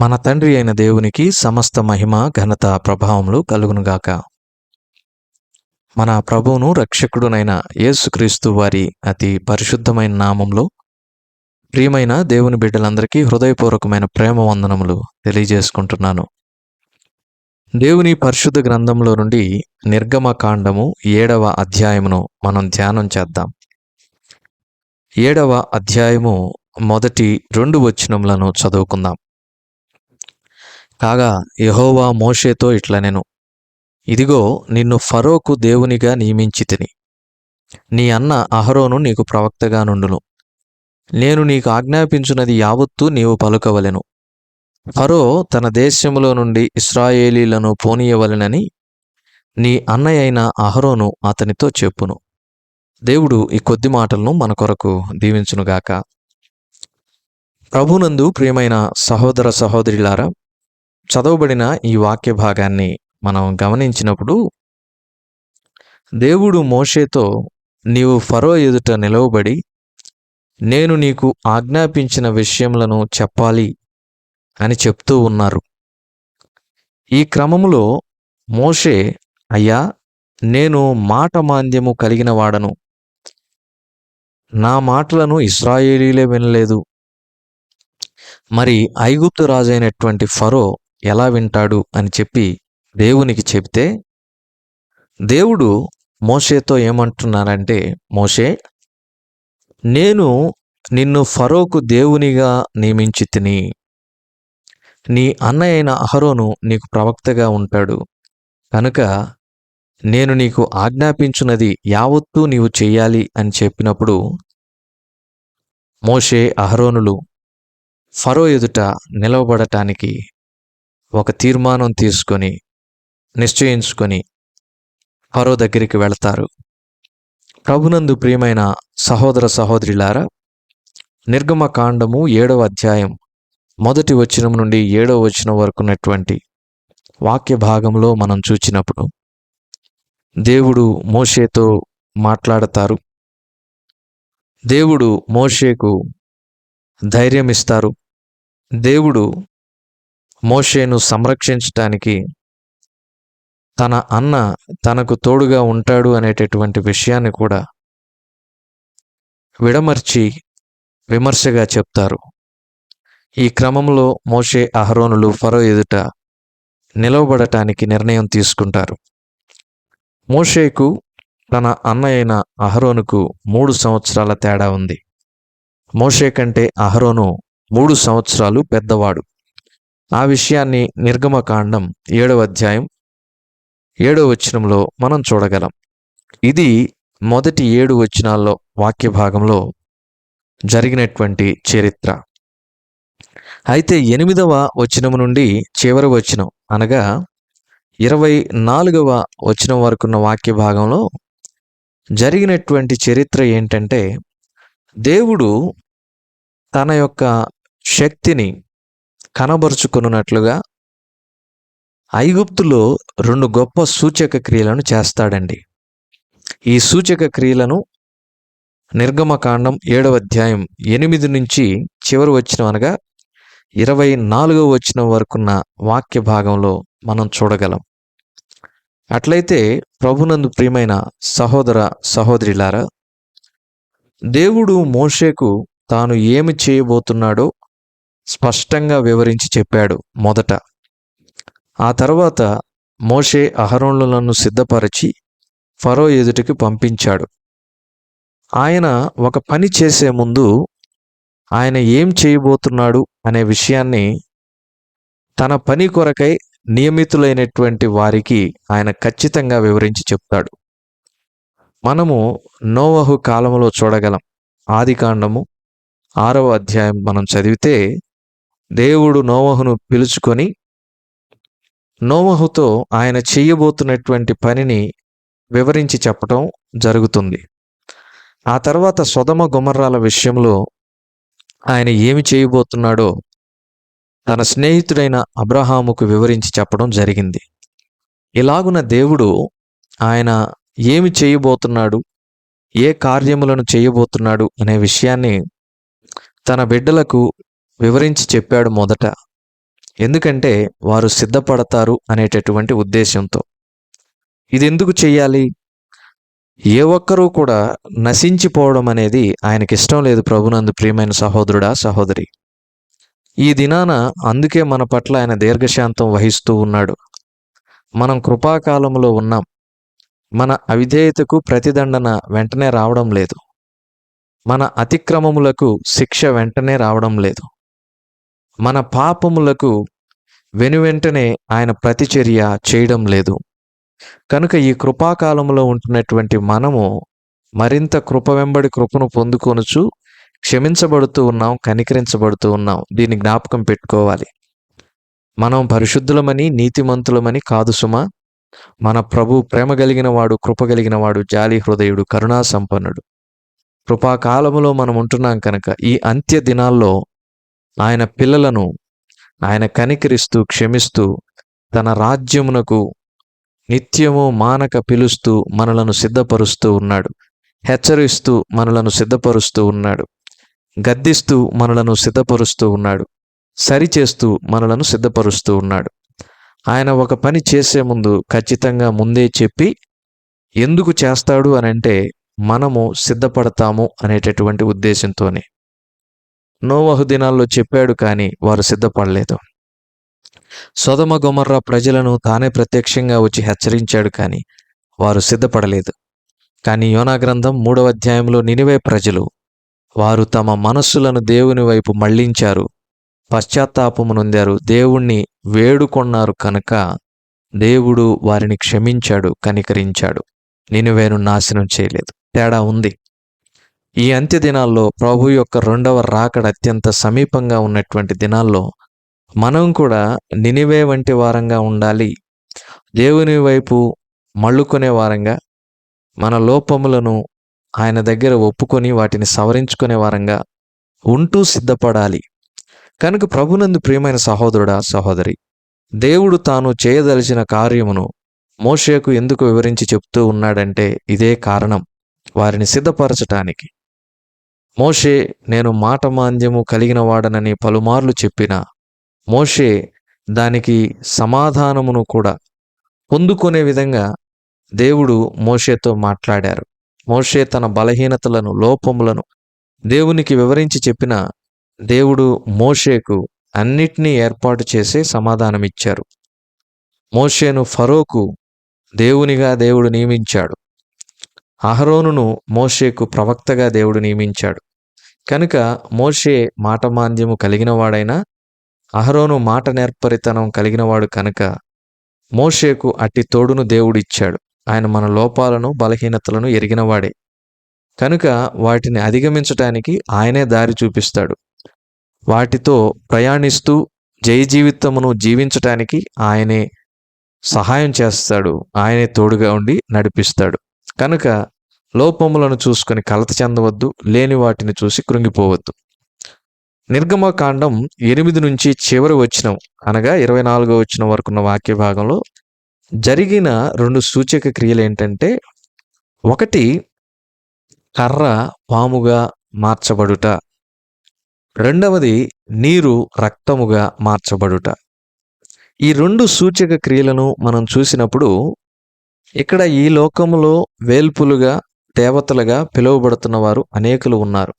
మన తండ్రి అయిన దేవునికి సమస్త మహిమ ఘనత ప్రభావములు కలుగునుగాక. మన ప్రభువును రక్షకుడునైన యేసుక్రీస్తు వారి అతి పరిశుద్ధమైన నామంలో ప్రియమైన దేవుని బిడ్డలందరికీ హృదయపూర్వకమైన ప్రేమ వందనములు తెలియజేసుకుంటున్నాను. దేవుని పరిశుద్ధ గ్రంథంలో నుండి నిర్గమ కాండము ఏడవ అధ్యాయమును మనం ధ్యానం చేద్దాం. ఏడవ అధ్యాయము మొదటి రెండు వచనములను చదువుకుందాం. కాగా యహోవా మోషేతో ఇట్లనెను ఇదిగో నిన్ను ఫరోకు దేవునిగా నియమించి తిని. నీ అన్న అహరోను నీకు ప్రవక్తగా నుండును. నేను నీకు ఆజ్ఞాపించున్నది యావత్తూ నీవు పలుకవలెను. ఫరో తన దేశములో నుండి ఇస్రాయేలీలను పోనీయవలెనని నీ అన్నయ్య అయిన అహరోను అతనితో చెప్పును. దేవుడు ఈ కొద్ది మాటలను మన కొరకు దీవించునుగాక. ప్రభునందు ప్రియమైన సహోదర సహోదరులారా చదవబడిన ఈ వాక్య భాగాన్ని మనం గమనించినప్పుడు దేవుడు మోషేతో నీవు ఫరో ఎదుట నిలవబడి నేను నీకు ఆజ్ఞాపించిన విషయములను చెప్పాలి అని చెప్తూ ఉన్నారు. ఈ క్రమములో మోషే అయ్యా నేను మాట మాంద్యము కలిగిన వాడను. నా మాటలను ఇస్రాయేలీలే వినలేదు. మరి ఐగుప్తు రాజైనటువంటి ఫరో ఎలా వింటాడు అని చెప్పి దేవునికి చెప్తే దేవుడు మోషేతో ఏమంటున్నానంటే మోషే నేను నిన్ను ఫరోకు దేవునిగా నియమించి తిని నీ అన్నయ్య అయిన అహరోను నీకు ప్రవక్తగా ఉంటాడు. కనుక నేను నీకు ఆజ్ఞాపించున్నది యావత్తూ నీవు చెయ్యాలి అని చెప్పినప్పుడు మోషే అహరోనులు ఫరో ఎదుట నిలవబడటానికి ఒక తీర్మానం తీసుకొని నిశ్చయించుకొని ఫరో దగ్గరికి వెళతారు. ప్రభునందు ప్రియమైన సహోదర సహోదరులారా నిర్గమ కాండము ఏడవ అధ్యాయం మొదటి వచనం నుండి ఏడవ వచనం వరకు ఉన్నటువంటి వాక్య భాగంలో మనం చూచినప్పుడు దేవుడు మోషేతో మాట్లాడతారు. దేవుడు మోషేకు ధైర్యం ఇస్తారు దేవుడు మోషేను సంరక్షించటానికి తన అన్న తనకు తోడుగా ఉంటాడు అనేటటువంటి విషయాన్ని కూడా విడమర్చి విమర్శగా చెప్తారు. ఈ క్రమంలో మోషే అహరోనులు ఫరో ఎదుట నిలవబడటానికి నిర్ణయం తీసుకుంటారు. మోషేకు తన అన్న అయిన అహరోనుకు మూడు సంవత్సరాల తేడా ఉంది. మోషే కంటే అహరోను మూడు సంవత్సరాలు పెద్దవాడు. ఆ విషయాన్ని నిర్గమకాండం ఏడవ అధ్యాయం ఏడవ వచనంలో మనం చూడగలం. ఇది మొదటి ఏడు వచనాల్లో వాక్య భాగంలో జరిగినటువంటి చరిత్ర. అయితే ఎనిమిదవ వచనం నుండి చివరి వచనం అనగా ఇరవై నాలుగవ వచనం వరకున్న వాక్య భాగంలో జరిగినటువంటి చరిత్ర ఏంటంటే దేవుడు తన యొక్క శక్తిని కనబరుచుకున్నట్లుగా ఐగుప్తులో రెండు గొప్ప సూచక క్రియలను చేస్తాడండి. ఈ సూచక క్రియలను నిర్గమకాండం ఏడవ అధ్యాయం ఎనిమిది నుంచి చివరి వచ్చిన అనగా ఇరవై నాలుగవ వచ్చిన వరకున్న వాక్య భాగంలో మనం చూడగలం. అట్లయితే ప్రభునందు ప్రియమైన సహోదర సహోదరిలారా దేవుడు మోషేకు తాను ఏమి చేయబోతున్నాడో స్పష్టంగా వివరించి చెప్పాడు మొదట. ఆ తర్వాత మోషే అహరోనులను సిద్ధపరిచి ఫరో ఎదుటికి పంపించాడు. ఆయన ఒక పని చేసే ముందు ఆయన ఏం చేయబోతున్నాడు అనే విషయాన్ని తన పని కొరకై నియమితులైనటువంటి వారికి ఆయన ఖచ్చితంగా వివరించి చెప్తాడు. మనము నోవహు కాలంలో చూడగలం. ఆదికాండము ఆరవ అధ్యాయం మనం చదివితే దేవుడు నోవహును పిలుచుకొని నోవహుతో ఆయన చేయబోతున్నటువంటి పనిని వివరించి చెప్పటం జరుగుతుంది. ఆ తర్వాత సొదమ గుమర్రాల విషయంలో ఆయన ఏమి చేయబోతున్నాడో తన స్నేహితుడైన అబ్రహాముకు వివరించి చెప్పడం జరిగింది. ఇలాగున దేవుడు ఆయన ఏమి చేయబోతున్నాడు ఏ కార్యములను చేయబోతున్నాడు అనే విషయాన్ని తన బిడ్డలకు వివరించి చెప్పాడు మొదట. ఎందుకంటే వారు సిద్ధపడతారు అనేటటువంటి ఉద్దేశంతో ఇది ఎందుకు చేయాలి ఏ ఒక్కరూ కూడా నశించిపోవడం అనేది ఆయనకి ఇష్టం లేదు ప్రభునందు ప్రియమైన సహోదరుడా సహోదరి. ఈ దినాన అందుకే మన పట్ల ఆయన దీర్ఘశాంతం వహిస్తూ ఉన్నాడు. మనం కృపాకాలంలో ఉన్నాం. మన అవిధేయతకు ప్రతిదండన వెంటనే రావడం లేదు. మన అతిక్రమములకు శిక్ష వెంటనే రావడం లేదు. మన పాపములకు వెనువెంటనే ఆయన ప్రతిచర్య చేయడం లేదు. కనుక ఈ కృపాకాలంలో ఉంటున్నటువంటి మనము మరింత కృప వెంబడి కృపను పొందుకొనుచు క్షమించబడుతూ ఉన్నాం కనికరించబడుతూ ఉన్నాం. దీన్ని జ్ఞాపకం పెట్టుకోవాలి. మనం పరిశుద్ధులమని నీతిమంతులమని కాదు సుమా. మన ప్రభు ప్రేమ కలిగిన వాడు కృప కలిగిన వాడు జాలి హృదయుడు కరుణా సంపన్నుడు. కృపాకాలములో మనం ఉంటున్నాం కనుక ఈ అంత్య దినాల్లో ఆయన పిల్లలను ఆయన కనికరిస్తూ క్షమిస్తూ తన రాజ్యమునకు నిత్యము మానక పిలుస్తూ మనలను సిద్ధపరుస్తూ ఉన్నాడు. హెచ్చరిస్తూ మనలను సిద్ధపరుస్తూ ఉన్నాడు. గద్దిస్తూ మనలను సిద్ధపరుస్తూ ఉన్నాడు. సరిచేస్తూ మనలను సిద్ధపరుస్తూ ఉన్నాడు. ఆయన ఒక పని చేసే ముందు ఖచ్చితంగా ముందే చెప్పి ఎందుకు చేస్తాడు? అని అంటే మనము సిద్ధపడతాము అనేటటువంటి ఉద్దేశంతోనే. నోవహు దినాల్లో చెప్పాడు కానీ వారు సిద్ధపడలేదు. సొదమ గుమర్రా ప్రజలను తానే ప్రత్యక్షంగా వచ్చి హెచ్చరించాడు కానీ వారు సిద్ధపడలేదు. కానీ యోనా గ్రంథం మూడవ అధ్యాయంలో నినివే ప్రజలు వారు తమ మనస్సులను దేవుని వైపు మళ్ళించారు పశ్చాత్తాపము నొందారు దేవుణ్ణి వేడుకొన్నారు కనుక దేవుడు వారిని క్షమించాడు కనికరించాడు. నినివేను నాశనం చేయలేదు. తేడా ఉంది. ఈ అంత్య దినాల్లో ప్రభు యొక్క రెండవ రాకడ అత్యంత సమీపంగా ఉన్నటువంటి దినాల్లో మనం కూడా నినివే వంటి వారంగా ఉండాలి. దేవుని వైపు మళ్ళుకునే వారంగా మన లోపములను ఆయన దగ్గర ఒప్పుకొని వాటిని సవరించుకునే వారంగా ఉంటూ సిద్ధపడాలి. కనుక ప్రభునందు ప్రియమైన సహోదరుడా సహోదరి దేవుడు తాను చేయదలిచిన కార్యమును మోషేకు ఎందుకు వివరించి చెప్తూ ఉన్నాడంటే ఇదే కారణం. వారిని సిద్ధపరచటానికి మోషే నేను మాట మాంద్యము కలిగిన వాడనని పలుమార్లు చెప్పిన. మోషే దానికి సమాధానమును కూడా పొందుకునే విధంగా దేవుడు మోషేతో మాట్లాడారు. మోషే తన బలహీనతలను లోపములను దేవునికి వివరించి చెప్పిన దేవుడు మోషేకు అన్నిటినీ ఏర్పాటు చేసే సమాధానమిచ్చారు. మోషేను ఫరోకు దేవునిగా దేవుడు నియమించాడు. అహరోనును మోషేకు ప్రవక్తగా దేవుడు నియమించాడు. కనుక మోషే మాటమాంద్యము మాంద్యము కలిగినవాడైనా అహరోను మాట నేర్పరితనం కలిగినవాడు కనుక మోషేకు అట్టి తోడును దేవుడిచ్చాడు. ఆయన మన లోపాలను బలహీనతలను ఎరిగినవాడే కనుక వాటిని అధిగమించటానికి ఆయనే దారి చూపిస్తాడు. వాటితో ప్రయాణిస్తూ జయ జీవితమును జీవించటానికి ఆయనే సహాయం చేస్తాడు. ఆయనే తోడుగా ఉండి నడిపిస్తాడు. కనుక లోపములను చూసుకొని కలత చెందవద్దు లేని వాటిని చూసి కృంగిపోవద్దు. నిర్గమకాండం ఎనిమిది నుంచి చివరి వచ్చినం అనగా ఇరవై నాలుగో వచ్చిన వరకున్న వాక్య భాగంలో జరిగిన రెండు సూచక క్రియలు ఏంటంటే ఒకటి కర్ర పాముగా మార్చబడుట. రెండవది నీరు రక్తముగా మార్చబడుట. ఈ రెండు సూచక క్రియలను మనం చూసినప్పుడు ఇక్కడ ఈ లోకములో వేల్పులుగా దేవతలుగా పిలువబడుతున్న వారు అనేకులు ఉన్నారు.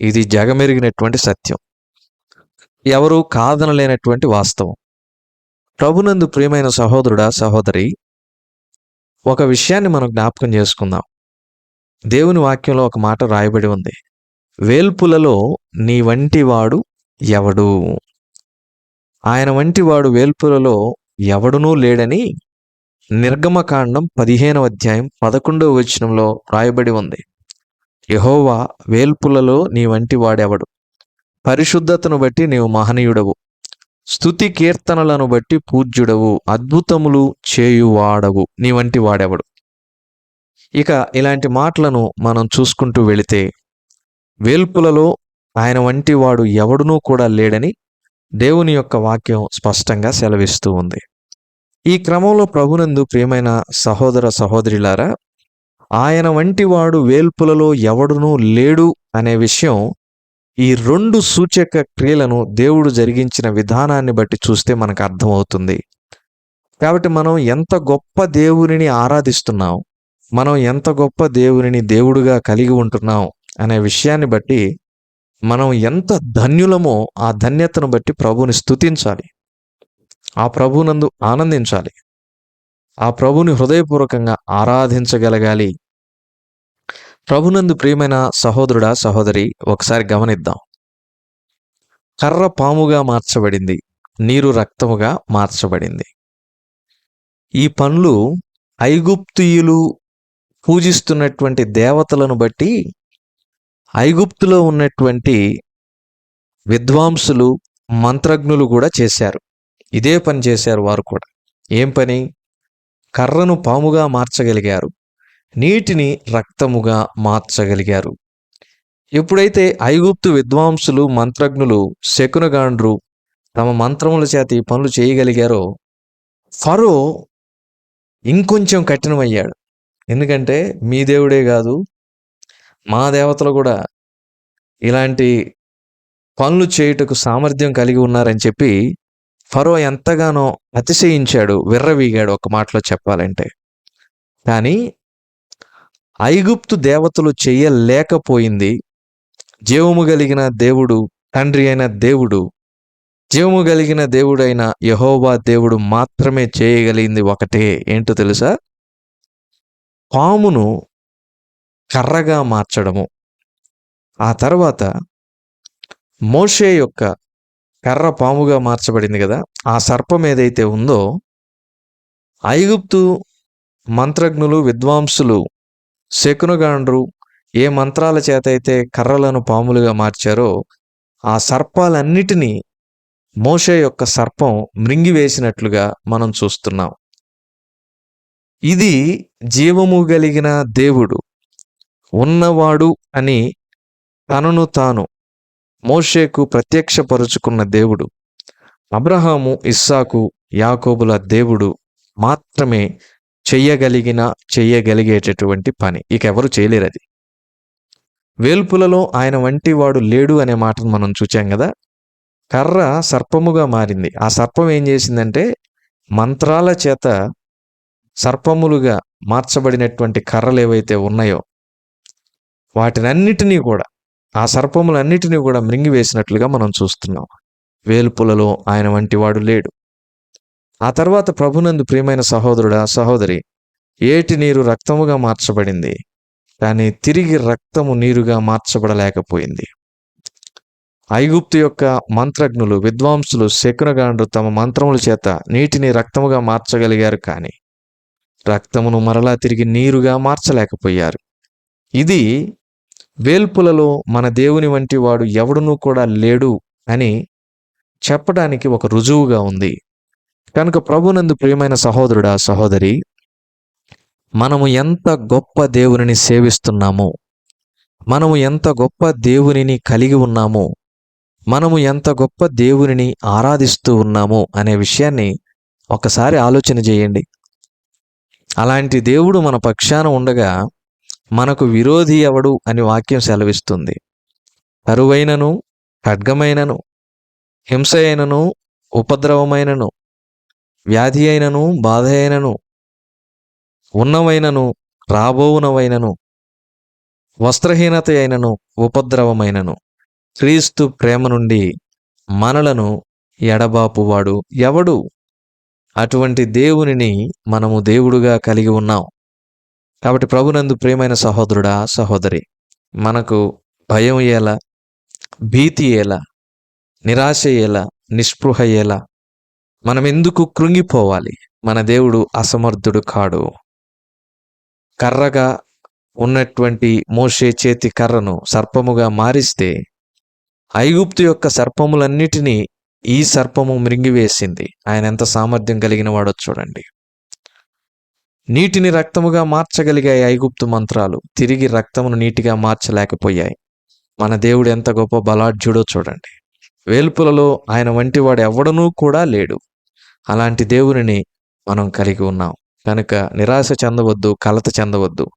ఇది జగమెరిగినటువంటి సత్యం. ఎవరు కాదనలేనటువంటి వాస్తవం. ప్రభునందు ప్రియమైన సహోదరుడా సహోదరి ఒక విషయాన్ని మనం జ్ఞాపకం చేసుకుందాం. దేవుని వాక్యంలో ఒక మాట రాయబడి ఉంది. వేల్పులలో నీ వంటి వాడు ఎవడు? ఆయన వంటి వాడు వేల్పులలో ఎవడునూ లేడని నిర్గమకాండం పదిహేనవ అధ్యాయం పదకొండవ వచనంలో రాయబడి ఉంది. యహోవా వేల్పులలో నీ వంటి వాడెవడు? పరిశుద్ధతను బట్టి నీవు మహనీయుడవు. స్థుతి కీర్తనలను బట్టి పూజ్యుడవు. అద్భుతములు చేయువాడవు. నీ వంటి వాడెవడు? ఇక ఇలాంటి మాటలను మనం చూసుకుంటూ వెళితే వేల్పులలో ఆయన వంటి వాడు ఎవడునూ కూడా లేడని దేవుని యొక్క వాక్యం స్పష్టంగా సెలవిస్తూ ఉంది. ఈ క్రమంలో ప్రభునందు ప్రియమైన సహోదర సహోదరిలారా ఆయన వంటి వాడు వేల్పులలో ఎవడునూ లేడు అనే విషయం ఈ రెండు సూచక క్రియలను దేవుడు జరిగించిన విధానాన్ని బట్టి చూస్తే మనకు అర్థమవుతుంది. కాబట్టి మనం ఎంత గొప్ప దేవునిని ఆరాధిస్తున్నాం మనం ఎంత గొప్ప దేవునిని దేవుడుగా కలిగి ఉంటున్నాం అనే విషయాన్ని బట్టి మనం ఎంత ధన్యులమో ఆ ధన్యతను బట్టి ప్రభుని స్తుతించాలి. ఆ ప్రభునందు ఆనందించాలి. ఆ ప్రభుని హృదయపూర్వకంగా ఆరాధించగలగాలి. ప్రభునందు ప్రియమైన సహోదరుడా సహోదరి ఒకసారి గమనిద్దాం. కర్ర పాముగా మార్చబడింది నీరు రక్తముగా మార్చబడింది. ఈ పనులు ఐగుప్తియులు పూజిస్తున్నటువంటి దేవతలను బట్టి ఐగుప్తులో ఉన్నటువంటి విద్వాంసులు మంత్రజ్ఞులు కూడా చేశారు. ఇదే పని చేశారు వారు కూడా. ఏం పని? కర్రను పాముగా మార్చగలిగారు. నీటిని రక్తముగా మార్చగలిగారు. ఎప్పుడైతే ఐగుప్తు విద్వాంసులు మంత్రజ్ఞులు శకునగాండ్రు తమ మంత్రముల చేత ఈ పనులు చేయగలిగారో ఫరో ఇంకొంచెం కఠినమయ్యాడు. ఎందుకంటే మీ దేవుడే కాదు మా దేవతలు కూడా ఇలాంటి పనులు చేయుటకు సామర్థ్యం కలిగి ఉన్నారని చెప్పి ఫరో ఎంతగానో అతిశయించాడు విర్రవీగాడు ఒక మాటలో చెప్పాలంటే. కానీ ఐగుప్తు దేవతలు చెయ్యలేకపోయింది జీవము కలిగిన దేవుడు తండ్రి అయిన దేవుడు జీవము కలిగిన దేవుడైన యహోవా దేవుడు మాత్రమే చేయగలిగింది ఒకటే. ఏంటో తెలుసా? పామును కర్రగా మార్చడము. ఆ తర్వాత మోషే యొక్క కర్ర పాముగా మార్చబడింది కదా ఆ సర్పం ఏదైతే ఉందో ఐగుప్తు మంత్రజ్ఞులు విద్వాంసులు శకునగాండ్రు ఏ మంత్రాల చేత అయితే కర్రలను పాములుగా మార్చారో ఆ సర్పాలన్నిటినీ మోషే యొక్క సర్పం మృంగివేసినట్లుగా మనం చూస్తున్నాం. ఇది జీవము కలిగిన దేవుడు ఉన్నవాడు అని తనను తాను మోషేకు ప్రత్యక్షపరుచుకున్న దేవుడు. అబ్రహాము ఇస్సాకు యాకోబుల దేవుడు మాత్రమే చెయ్యగలిగిన చెయ్యగలిగేటటువంటి పని. ఇక ఎవరు చేయలేరు అది వేల్పులలో ఆయన వంటి వాడు లేడు అనే మాటను మనం చూచాం కదా. కర్ర సర్పముగా మారింది. ఆ సర్పం ఏం చేసిందంటే మంత్రాల చేత సర్పములుగా మార్చబడినటువంటి కర్రలు ఏవైతే ఉన్నాయో వాటినన్నిటినీ కూడా ఆ సర్పములన్నిటినీ కూడా మృంగివేసినట్లుగా మనం చూస్తున్నాం. వేల్పులలో ఆయన వంటి వాడు లేడు. ఆ తర్వాత ప్రభునందు ప్రియమైన సహోదరుడా సహోదరి ఏటి నీరు రక్తముగా మార్చబడింది? కానీ తిరిగి రక్తము నీరుగా మార్చబడలేకపోయింది. ఐగుప్తు యొక్క మంత్రజ్ఞులు విద్వాంసులు శకునగాండ్రు తమ మంత్రముల చేత నీటిని రక్తముగా మార్చగలిగారు కానీ రక్తమును మరలా తిరిగి నీరుగా మార్చలేకపోయారు. ఇది వేల్పులలో మన దేవుని వంటి వాడు ఎవడునూ కూడా లేడు అని చెప్పడానికి ఒక రుజువుగా ఉంది. కనుక ప్రభునందు ప్రియమైన సహోదరుడా సహోదరి మనము ఎంత గొప్ప దేవునిని సేవిస్తున్నామో మనము ఎంత గొప్ప దేవునిని కలిగి ఉన్నామో మనము ఎంత గొప్ప దేవునిని ఆరాధిస్తూ ఉన్నామో అనే విషయాన్ని ఒకసారి ఆలోచన చేయండి. అలాంటి దేవుడు మన పక్షాన ఉండగా మనకు విరోధి ఎవడు అని వాక్యం సెలవిస్తుంది. కరువైనను ఖడ్గమైనను హింస అయినను ఉపద్రవమైనను వ్యాధి అయినను బాధ అయినను ఉన్నవైనను రాబోవునవైనను వస్త్రహీనత అయినను ఉపద్రవమైనను. క్రీస్తు ప్రేమ నుండి మనలను ఎడబాపువాడు ఎవడు? అటువంటి దేవునిని మనము దేవుడుగా కలిగి ఉన్నాం. కాబట్టి ప్రభునందు ప్రియమైన సహోదరుడా సహోదరి మనకు భయం ఎలా భీతి ఎలా నిరాశ ఎలా నిస్పృహ ఎలా మనం ఎందుకు కృంగిపోవాలి? మన దేవుడు అసమర్థుడు కాడు. కర్రగా ఉన్నటువంటి మోషే చేతి కర్రను సర్పముగా మారిస్తే ఐగుప్తు యొక్క సర్పములన్నిటినీ ఈ సర్పము మృంగివేసింది. ఆయన ఎంత సామర్థ్యం కలిగిన వాడో చూడండి. నీటిని రక్తముగా మార్చగలిగాయి ఐగుప్తు మంత్రాలు. తిరిగి రక్తమును నీటిగా మార్చలేకపోయాయి. మన దేవుడు ఎంత గొప్ప బలాఢ్యుడో చూడండి. వేల్పులలో ఆయన వంటి వాడు ఎవడనూ కూడా లేడు. అలాంటి దేవునిని మనం కలిగి ఉన్నాం. కనుక నిరాశ చెందవద్దు కలత చెందవద్దు.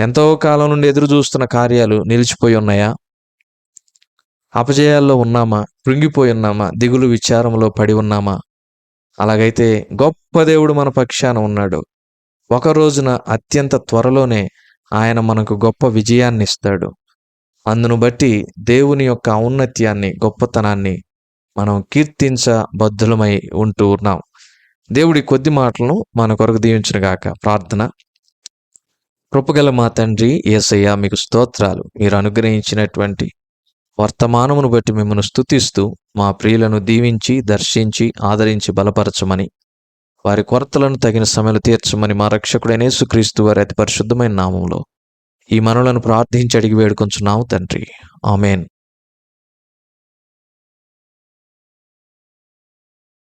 ఎంతో కాలం నుండి ఎదురు చూస్తున్న కార్యాలు నిలిచిపోయి ఉన్నాయా? అపజయాల్లో ఉన్నామా? కృంగిపోయి ఉన్నామా? దిగులు విచారంలో పడి ఉన్నామా? అలాగైతే గొప్ప దేవుడు మన పక్షాన ఉన్నాడు. ఒక రోజున అత్యంత త్వరలోనే ఆయన మనకు గొప్ప విజయాన్ని ఇస్తాడు అందును బట్టి దేవుని యొక్క ఔన్నత్యాన్ని గొప్పతనాన్ని మనం కీర్తించబద్ధులమై ఉంటూ ఉన్నాం. దేవుడి కొద్ది మాటలను మన కొరకు దీవించినగాక ప్రార్థన. కృపగల మా తండ్రి ఏసయ్య మీకు స్తోత్రాలు. మీరు అనుగ్రహించినటువంటి వర్తమానమును బట్టి మిమ్మల్ని స్తుతిస్తూ మా ప్రియులను దీవించి దర్శించి ఆదరించి బలపరచమని వారి కొరతలను తగిన సమయంలో తీర్చమని మా రక్షకుడైన యేసుక్రీస్తు వారి అతి పరిశుద్ధమైన నామంలో ఈ మనలను ప్రార్థించి అడిగి వేడుకొంచున్నాము తండ్రి. ఆమెన్.